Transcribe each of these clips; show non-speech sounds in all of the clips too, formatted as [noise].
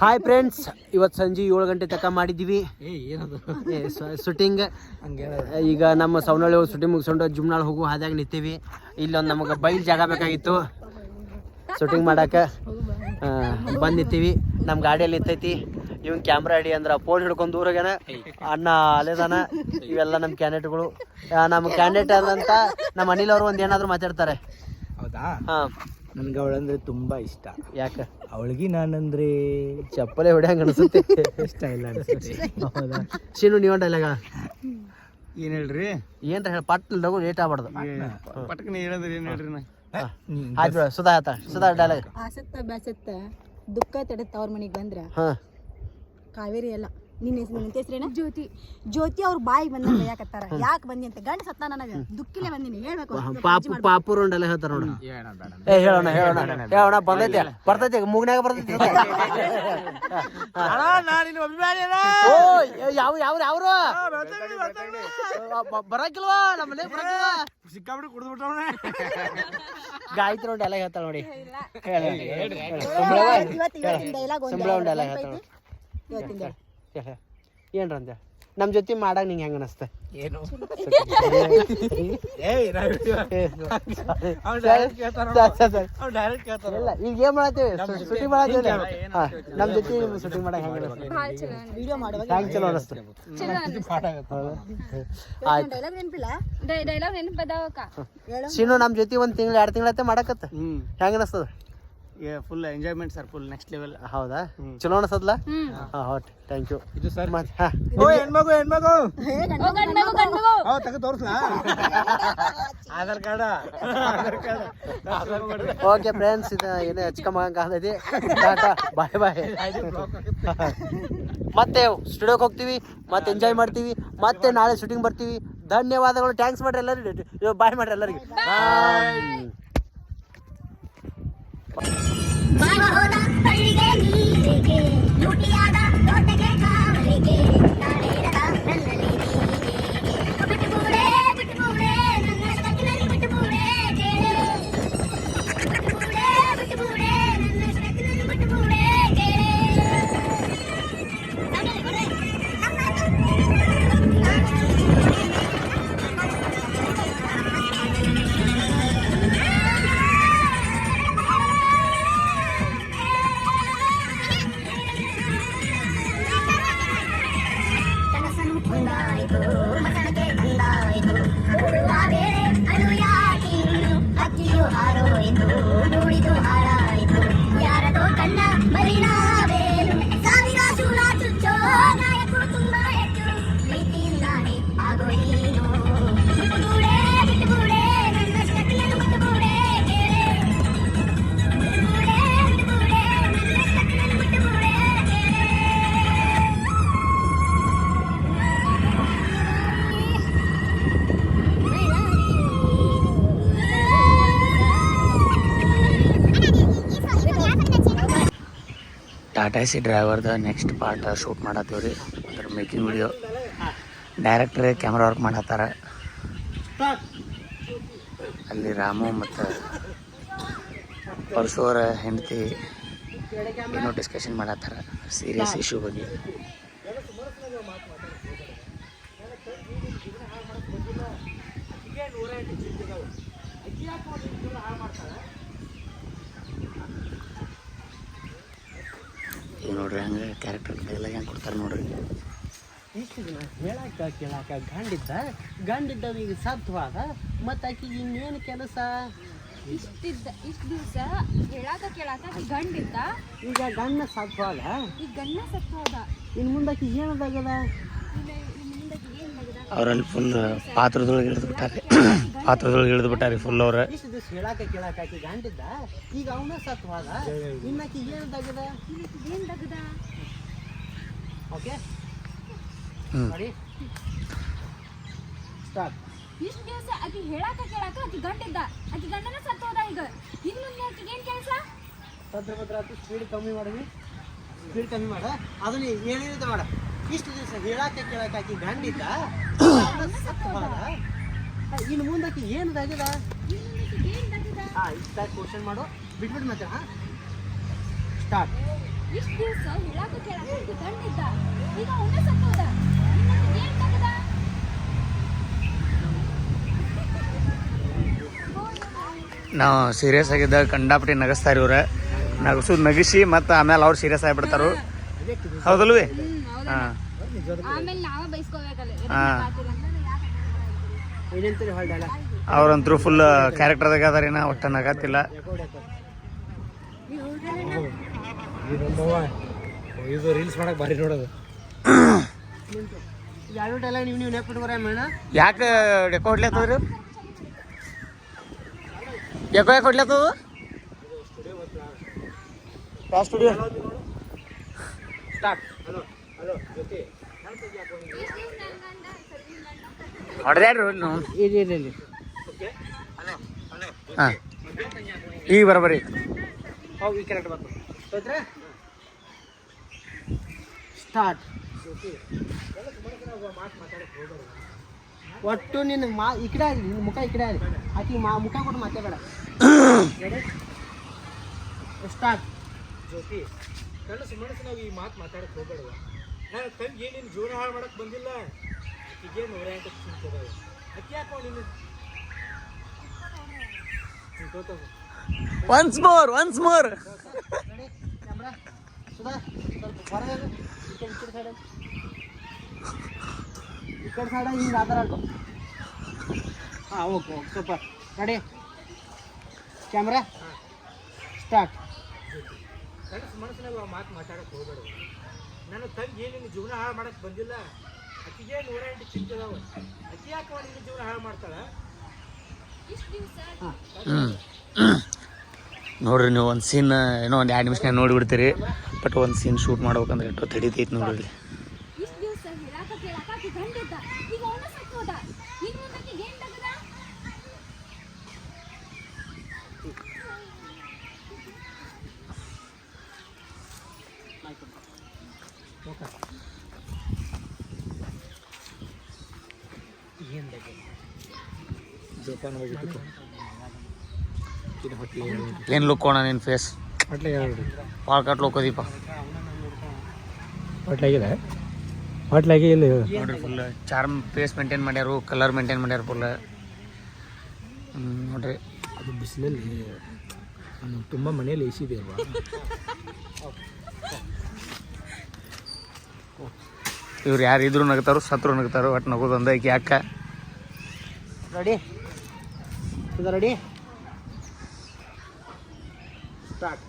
Hi friends ಇವತ್ತು ಸಂಜೆ ಏಳು ಗಂಟೆ ತನಕ ಮಾಡಿದ್ದೀವಿ. ಶೂಟಿಂಗ್ ಈಗ ನಮ್ಮ ಸೌನಳ್ಳಿ ಶೂಟಿಂಗ್ ಮುಗಿಸ್ಕೊಂಡು ಜುಮ್ನಾಳ್ ಹೋಗು ಹಾದಾಗ ನಿಂತೀವಿ. ಇಲ್ಲೊಂದು ನಮಗೆ ಬೈಲ್ ಜಾಗ ಬೇಕಾಗಿತ್ತು. ಶೂಟಿಂಗ್ ಮಾಡಕ್ಕೆ ಬಂದು ನಿಂತೀವಿ ನಮ್ಮ ಗಾಡಿಯಲ್ಲಿ ನಿಂತೈತಿ. ಇವ್ನ ಕ್ಯಾಮ್ರಾ ಹಿಡಿ ಅಂದ್ರೆ ಫೋನ್ ಹಿಡ್ಕೊಂಡು ದೂರಗೇನ ಅಣ್ಣ ಅಲೆದಾನ ಇವೆಲ್ಲ ನಮ್ಮ ಕ್ಯಾಂಡಿಡೇಟ್ಗಳು ನಮ್ಮ ಕ್ಯಾಂಡಿಡೇಟ್ ಅಂತ ನಮ್ಮ ಅನಿಲ್ ಅವರು ಒಂದು ಏನಾದರೂ ಮಾತಾಡ್ತಾರೆ. ಹೌದಾ? ಹಾಂ. ನನ್ಗೆ ಅವಳಂದ್ರೆ ತುಂಬಾ ಇಷ್ಟ. ಯಾಕೆ? ಅವಳಿಗೆ ನಾನಂದ್ರೆ ಚಪ್ಪಲೆ ಹೊಡ್ಯಾಂಗ ಅನಿಸುತ್ತೆ. ಇಷ್ಟ ಇಲ್ಲ ಅನ್ಸುತ್ತೆ. [laughs] ಹೌದಾ? ಶೀನು ನೀವು ಡೈಲಾಗ ಏನ್ ಹೇಳ್ರಿ? ಏನ್ರ ಹೇಳ ಪಟ್ ಲಗು ಲೇಟ್ ಆಗ್ಬಾರ್ದು. ಪಟಕನ ಹೇಳಿದ್ರೆ ಏನ್ ಹೇಳ್ರಿ ನಾ? ಆಯ್ತು ಸುಧಾ ಆತ ಸುಧಾ ಡೈಲಾಗ್ ಆಸತ್ತ ಬ್ಯಾಸತ್ತ ದುಃಖ ತಡತ್ತ ಅವ್ರ ಮನೆಗೆ ಬಂದ್ರ ಹಾಂ. ಕಾವೇರಿ ಅಲ್ಲ ನಿನ್ನ ಹೆಸರು ನಿನ್ನ ಹೆಸರೇನ? ಜ್ಯೋತಿ. ಜ್ಯೋತಿ ಅವ್ರ ಬಾಯಿಗೆ ಬಂದ ಯಾಕತ್ತಾರ ಯಾಕೆ ಬಂದಿ ಅಂತ? ಗಂಡ ಸತ್ತ ನನಗ. ದುಃಖಿಲೆ ಬಂದಿನಿ ಹೇಳ್ಬೇಕು. ಪಾಪು ಪಾಪು ರೊಂಡೆಲ್ಲ ಹೇಳ್ತಾರ ನೋಡ. ಏ ಹೇಳೋಣ ಹೇಳೋಣ. ಹೇಳೋಣ ಬಂದೈತೆ ಬರ್ತೈತೆ ಮೂಗ್ನಾಗ ಬರ್ತೈತೆ. ಓ ಯಾವ ಯಾವ ಯಾವ್ರು ಬರಕಿಲ್ವಾ? ನಮ್ಮನೆ ಬರಕಿಲ್ವಾ? ಸಿಕ್ಕಾಬಿಟ್ಟು ಕುಡಿದ್ಬಿಟ್ಟವನೆ. ಗಾಯತ್ರಿ ಉಂಡೆ ಎಲ್ಲ ಹೇಳ್ತಾಳ ನೋಡಿ. ಇವತ್ತು ಇವತ್ತಿನ ಡೈಲಾಗ್ ಒಂದು ಸಂಬಳ ಉಂಡೆ ಡೈಲಾಗ್ ಹೇಳ್ತಾಳ ಇವತ್ತಿನ ಏನ್ರ ಅಂದೆ? ನಮ್ಮ ಜೊತೆ ಮಾಡಾಗ ನಿಂಗೆ ಹೆಂಗ ಅನಸ್ತ? ಏನು? ಇಲ್ಲ ಈಗ ಏನು ಮಾಡತ್ತೀವಿ? ಶೂಟಿಂಗ್ ಮಾಡತ್ತೀವಿ ಹಾ ನಮ್ಮ ಜೊತೆ ಶೂಟಿಂಗ್ ಮಾಡಕ್ ಹೆಂಗ ಚಲೋ ಅನಿಸ್ತು. ಆಯ್ತು. ಹೇಳು. ನಮ್ಮ ಜೊತೆ ಒಂದ್ ತಿಂಗಳು ಎರಡು ತಿಂಗಳತ್ತೆ ಮಾಡಾಕತ್ತ? ಹೆಂಗ ಅನಸ್ತದ? Full enjoyment sir full next level ಹೌದಾ? ಚಲೋ ಅನ್ಸದ್ಲ ಹಾ ಹಾಟ್ ಥ್ಯಾಂಕ್ ಯು ಇದು ಸರ್ ಮತ್ತೆ ಹಾ. ಓ ಹೆಣ್ಮಗು ಹೆಣ್ಮಗು. ಹೌ ತಗ ತೋರ್ಸ್ಲಾ? Aadhaar card. Aadhaar okay friends ಇದು ಏನೇ ಹಚ್ಕೊಂಬಂಗ ಟಾಟಾ ಬಾಯ್ ಬಾಯ್ ಮತ್ತೆ ಸ್ಟುಡಿಯೋಗೆ ಹೋಗ್ತೀವಿ ಮತ್ತೆ ಎಂಜಾಯ್ ಮಾಡ್ತೀವಿ ಮತ್ತೆ ನಾಳೆ ಶೂಟಿಂಗ್ ಬರ್ತೀವಿ. ಧನ್ಯವಾದಗಳು. ಥ್ಯಾಂಕ್ಸ್ ಮಾಡ್ರಿ ಎಲ್ಲರಿಗೂ. ಬಾಯ್ ಮಾಡ್ರಿ ಎಲ್ಲರಿಗೆ. ಬಾವಹೋದ ಬಳ್ಳಿಗೆ ನೀರಿಗೆ ಲೂಟಿಯಾದ ತೋಟಗೆ ಟಾಟಾ ಸಿ ಡ್ರೈವರ್ದ ನೆಕ್ಸ್ಟ್ ಪಾರ್ಟ್ ಶೂಟ್ ಮಾಡತ್ತೀವಿ ರೀ. ಅದ್ರ making video. Director camera work ಮಾಡತ್ತಾರ. ಅಲ್ಲಿ ರಾಮು ಮತ್ತು ಪರಶುವರ ಹೆಂಡತಿ ಏನೋ ಡಿಸ್ಕಷನ್ ಮಾಡತ್ತಾರ. ಸೀರಿಯಸ್ ಇಶ್ಯೂ ಬಗ್ಗೆ. ಈಗ ನೋಡ್ರಿ ಹಂಗೆ ಕ್ಯಾರೆಕ್ಟರ್ ಎಲ್ಲ ಹೆಂಗೆ ಕೊಡ್ತಾರೆ ನೋಡ್ರಿ. ಇಷ್ಟು ದಿನ ಹೇಳಾಕ ಕೇಳಾಕ ಗಂಡಿದ್ದ ಗಂಡಿದ್ದವನಿಗೆ ಸತ್ವಾದ ಮತ್ತು ಆಕಿಗೆ ಇನ್ನೇನು ಕೆಲಸ? ಇಷ್ಟಿದ್ದ ಇಷ್ಟು ದಿವಸ ಹೇಳಾಕ ಕೇಳಾಕ ಗಂಡಿದ್ದ. ಈಗ ಗಂಡ ಸತ್ವಾದ ಈ ಗಂಡ ಹೋದ ಇನ್ನು ಮುಂದೆ ಆಕಿಗೆ ಏನದಾಗದ ಅವರಲ್ಲಿ ಫುಲ್ ಪಾತ್ರದೊಳಗೆ ಹಿಡಿದು ಬಿಟ್ಟಾರೆ ಪಾತ್ರದೊಳಗೆ ಇಳಿದು ಬಿಟ್ಟಾರಿ ಫುಲ್ ಅವ್ರ ಇಷ್ಟು ದಿವಸ ಹೇಳಾಕ ಕೇಳಾಕ ಆಕಿ ಗಂಡಿದ್ದ? ಈಗ ಅವನ ಏನ್ ಓಕೆ ಹ್ಞೂ ನೋಡಿ. ಸ್ಟಾರ್ಟ್ ಇಷ್ಟ ದಿವಸ ಆಕಿ ಹೇಳಾಕ ಕೇಳಾಕ ಆಕಿ ಗಂಡಿದ್ದ. ಆಕಿ ಗಂಡನ ಸತ್ತು ಹೋದ ಈಗ. ಇನ್ ಮುಂದೆ ಆಕಿಗೆ ಏನ್ ಕೆಲಸ? ಭದ್ರ ಭದ್ರ ಆತು ಸ್ಪೀಡ್ ಕಮ್ಮಿ ಮಾಡಿದ್ವಿ ಸ್ಪೀಡ್ ಕಮ್ಮಿ ಮಾಡ. ಅದನ್ನ ಏನೇನಿದೆ ಮಾಡ. ಇಷ್ಟು ದಿವಸ ಹೇಳಾಕ ಕೇಳಾಕ ಆಕಿ ಗಂಡಿದ್ದ? ಸತ್ವಾದ ಇನ್ನು ಮುಂದೆ ಏನು ಇಷ್ಟ ಕ್ವಶನ್ ಮಾಡು. ಬಿಟ್ಬಿಟ್ಟು ಮತ್ತೆ ಹಾ ಸ್ಟಾರ್ಟ್ ಇಷ್ಟ ದಿವಸ ಹೇಳಾಕ ಕೇಳಾಕ ಆಕಿ ಈಗ ಅವನ ಸತ್ತೋದ. ಏನ್ ತಗದ? ನಾವು ಸೀರಿಯಸ್ ಆಗಿದ್ದ ಕಂಡಾಪಟ್ಟಿ ನಗಸ್ತಾ ಇವ್ರ. ನಗಸೋದು ನಗಿಸಿ ಮತ್ತು ಆಮೇಲೆ ಅವ್ರು ಸೀರಿಯಸ್ ಆಗಿಬಿಡ್ತಾರು. ಹೌದಲ್ವೇ? ಹಾಂ. ಆಮೇಲೆ ನಾವ ಬೈಸ್ಕೋಬೇಕಲ್ಲ. ಹಾ. ಅವ್ರಂತರೂ ಫುಲ್ ಕ್ಯಾರೆಕ್ಟರ್ದಾಗ ಅದಾರೇನ ಒಟ್ಟ ನಗತ್ತಿಲ್ಲ ಇದು ರೀಲ್ಸ್ ಮಾಡಕ್ ಬಾರಿ ನೋಡೋದು. ಯಾಕೆ ಡೆಕೋ ಹೊಡ್ಲತ್ತದ್ರಿ ಯಾಕೋ ಯಾಕೆ ಹೊಡ್ಲತ್ತದ ಯಾವ ಸ್ಟುಡಿಯೋ ಸ್ಟಾರ್ಟ್ ಹೊಡೆದಾಡ್ರಿ ನಾವು ಇಲ್ಲಿ ಇಲ್ಲಿ ಇಲ್ಲಿ. ಹಾಂ. ಈಗ ಬರಬರಿ ಹೋಗಿ ಈ ಕರೆಕ್ಟ್ ಸ್ಟಾರ್ಟ್. ಒಟ್ಟು ನಿನ್ನ ಮಾ ಈ ಕಡೆ ಆಗಲಿ ನಿನ್ನ ಮುಖ ಈ ಕಡೆ ಆಗಲಿ. ಆಕಿ ಮಾ ಮುಖ ಕೊಟ್ಟು ಮಾತಾಡಬೇಡ ಸ್ಟಾರ್ಟ್. ಜ್ಯೋತಿ ಸುಮ್ಮನೆ ನಾವು ಈ ಮಾತು ಮಾತಾಡಕ್ಕೆ ಹೋಗಬೇಡ ನನ್ನ ತಂಗಿ ನಿನ್ನ ಜೀವನ ಹಾಳು ಮಾಡಕ್ಕೆ ಬಂದಿಲ್ಲ? ಆಕಿಗೆ ನೂರ ಎಂಟು ಚಿಂತದಾವ ಆಕಿ ಯಾಕೋ ನಿನ್ನ ಹಿಂಗ್ ತೋತಾವ. Once more once more camera Sudha ಸ್ವಲ್ಪ ಹೊರಗೆ ಹೋಗು. ಈ ಕಡೆ ಈ ಕಡೆ ಸೈಡ್ ಈ ಕಡೆ ಸೈಡ್ ಹಿಂಗೆ ಆ ಥರ ಆಡ್ಕೊ ಹಾಂ okay okay super ready camera start ಕನಸು ಮನಸ್ಸಿನಾಗ ಆ ಮಾತು ಮಾತಾಡಕ್ ಹೋಗ್ಬೇಡವ ನನ್ನ ತಂಗಿ ನಿನ್ನ ಜೀವನ ಹಾಳು ಮಾಡಕ್ ಬಂದಿಲ್ಲ. ಆಕಿಗೆ ನೂರ ಎಂಟು ಚಿಂತದಾವ ಆಕಿ ಯಾಕೋ ಜೀವನ ಹಾಳು ಮಾಡ್ತಾಳ? ನೋಡ್ರಿ ನೀವು ಒಂದು ಸೀನ್ ಏನೋ ಒಂದು ಎರಡು ನಿಮಿಷ ನೋಡಿಬಿಡ್ತೀರಿ. ಬಟ್ ಒಂದು ಸೀನ್ ಶೂಟ್ ಮಾಡ್ಬೇಕಂದ್ರೆ ಎಷ್ಟೋ ತಡಿತೈತಿ ನೋಡ್ರಿ ಇಲ್ಲಿ ಇಷ್ಟ ದಿವಸ ಹೇಳಾಕ ಕೇಳಾಕ ಆಕಿ ಗಂಡ ಇದ್ದ ಈಗ ಅವನ ಸತ್ತೋದ ಇನ್ ಮುಂದಕ್ಕೆ ಏನ್ ತಗದ ಜೋಪಾನ ಹೋಗಿತ್ತು ಇದು ಹೊಟ್ಟೆ ಏನು ಲುಕ್ ಕೋಣ ನಿನ್ನ ಫೇಸ್ ಭಾಳ ಕಟ್ ಲುಕ್ ಅದೀಪ ಹೊಟ್ಲಾಗಿದೆ ಹೊಟ್ಲಾಗಿ ಇಲ್ಲ ನೋಡ್ರಿ ಫುಲ್ ಚಾರ್ಮ್ ಫೇಸ್ ಮೇಂಟೈನ್ ಮಾಡ್ಯಾರು ಕಲರ್ ಮೇಂಟೈನ್ ಮಾಡ್ಯಾರ ಫುಲ್ ನೋಡ್ರಿ. ಅದು ಬಿಸಿಲಲ್ಲಿ ತುಂಬ ಮನೆಯಲ್ಲಿ ಎ ಸಿ ಇದೆ ಅಲ್ವಾ? ಇವ್ರು ಯಾರು ಇದ್ರು ನಗ್ತಾರೋ ಸತ್ರು ನಗ್ತಾರೋ ಒಟ್ಟು ನಗೋದು ಒಂದ ರೆಡಿ? ಅಕ್ಕ ರೆಡಿ ಸುಧಾ ರೆಡಿ ಸ್ಟಾರ್ಟ್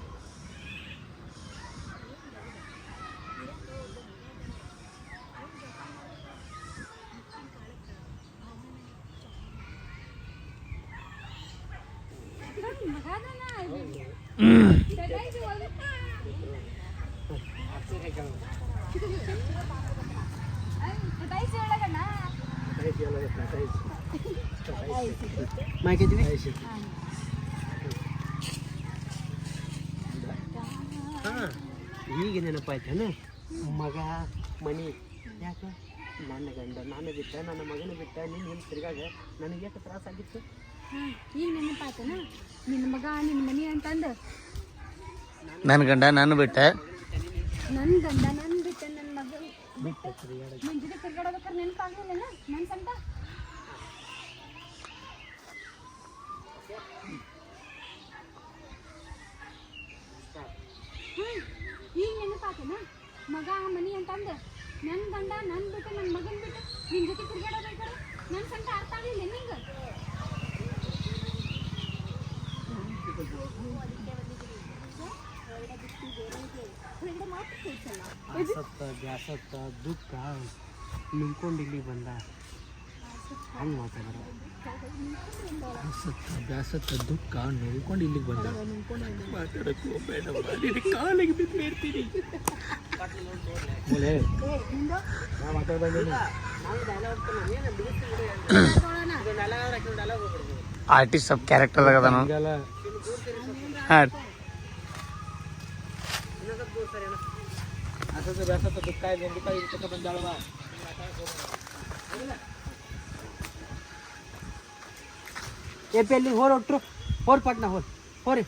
ಮಗದನ ಇದ್ದೀವಿ ಹಾಂ. ಈಗ ನೆನಪಾಯ್ತಾನೆ ಮಗ ಮನಿ. ಯಾಕೆ? ನನ್ನ ಗಂಡ ನಾನು ಬಿಟ್ಟ ನನ್ನ ಮಗನ ಬಿಟ್ಟ ನಿನ್ನ ಹಿಂದೆ ತಿರ್ಗಾಗ ನನಗೆ ಯಾಕೆ ತ್ರಾಸ ಆಗಿತ್ತು? ಈಗ ನೆನಪಾಯ್ತಾನ ನಿನ್ನ ಮಗ ನಿನ್ನ ಮನಿ ಅಂತಂದು? ನನ್ನ ಗಂಡ ನಾನು ಬಿಟ್ಟ. ನನ್ನ ಗಂಡ ನನ್ನ ಬಿಟ್ಟ ನನ್ನ ಮಗ. ಬಿಟ್ಟ ನನ್ ಜೊತೆ ನೆನಪಾಗಲಿಲ್ಲ ನನ್ ಸಂತ ಹ್ಮ್ ಈಗ ನೆನಪಾತನ ಮಗ ಮನಿ ಅಂತಂದು. ನನ್ನ ಗಂಡ ನನ್ನ ಬಿಟ್ಟು ನನ್ನ ಮಗನ ಬಿಟ್ಟು ನಿನ್ನ ಜೊತೆ ತಿರ್ಗಾಡೋದಕ್ಕಾರ ನನ್ನ ಸಂತ ಅರ್ಥ ಆಗಲಿಲ್ಲ ನಿಂಗೆ? ಸತ್ತ ಬ್ಯಾಸತ್ತ ದುಃಖ ನುಂಗ್ಕೊಂಡು ಇಲ್ಲಿ ಬಂದ. ಹಂಗೆ ಮಾತಾಡ ಸತ್ತ ಬ್ಯಾಸತ್ತ ದುಃಖ ನೋಡ್ಕೊಂಡು ಇಲ್ಲಿಗೆ ಬಂದ. ಮಾತಾಡಕ್ಕೆ ನಿನ್ನ ಕಾಲಿಗೆ ಬಿದ್ದು ಬೇಡ್ತೀನಿ ಮೂಲೆ ನಾ ಮಾತಾಡ್ದಂಗೆ ಆರ್ಟಿಸ್ಟ್ ಸ್ವಲ್ಪ ಕ್ಯಾರೆಕ್ಟರ್ ಹಾಂ. ಅಸತ್ತ ಬ್ಯಾಸತ್ತ ದುಃಖ ಇದೆ ದುಃಖ ಇರ್ತಕ್ಕ ಬಂದಾಳವ? ಏ ಪಿ ಎಲ್ಲಿ ಹೋರ್. ಒಟ್ರು ಹೋರ್ ಪಟ್ನ ಹೋರ್ ಹೋರಿ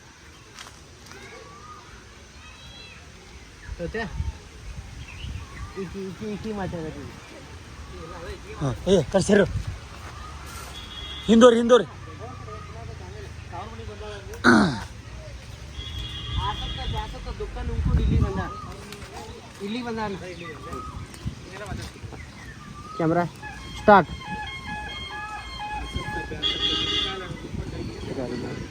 ಹಾಂ ಏ ಕರ್ಸರು ಹಿಂದೋರಿ ಹಿಂದೋರಿ. ಕ್ಯಾಮ್ರಾ. ಬ್ಯಾಸಕ್ತ Gracias.